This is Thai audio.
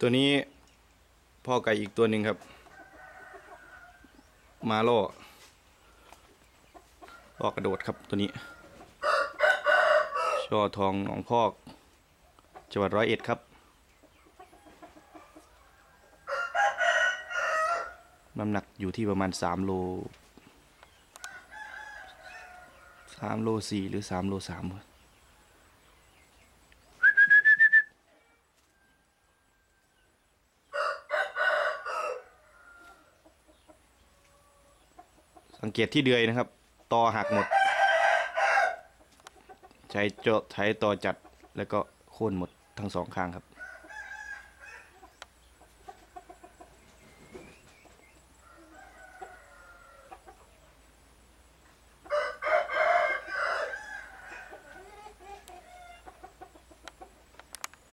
ตัวนี้พ่อไก่อีกตัวหนึ่งครับ มาล่อล่อกระโดดครับตัวนี้ ช่อทองหนองพอกจังหวัดร้อยเอ็ดครับ น้ำหนักอยู่ที่ประมาณสามโลสามโลสี่หรือสามโลสาม สังเกตที่เดือยนะครับ ตอหักหมด ใช้จใช้ตอจัดแล้วก็โค่นหมดทั้งสองข้างครับ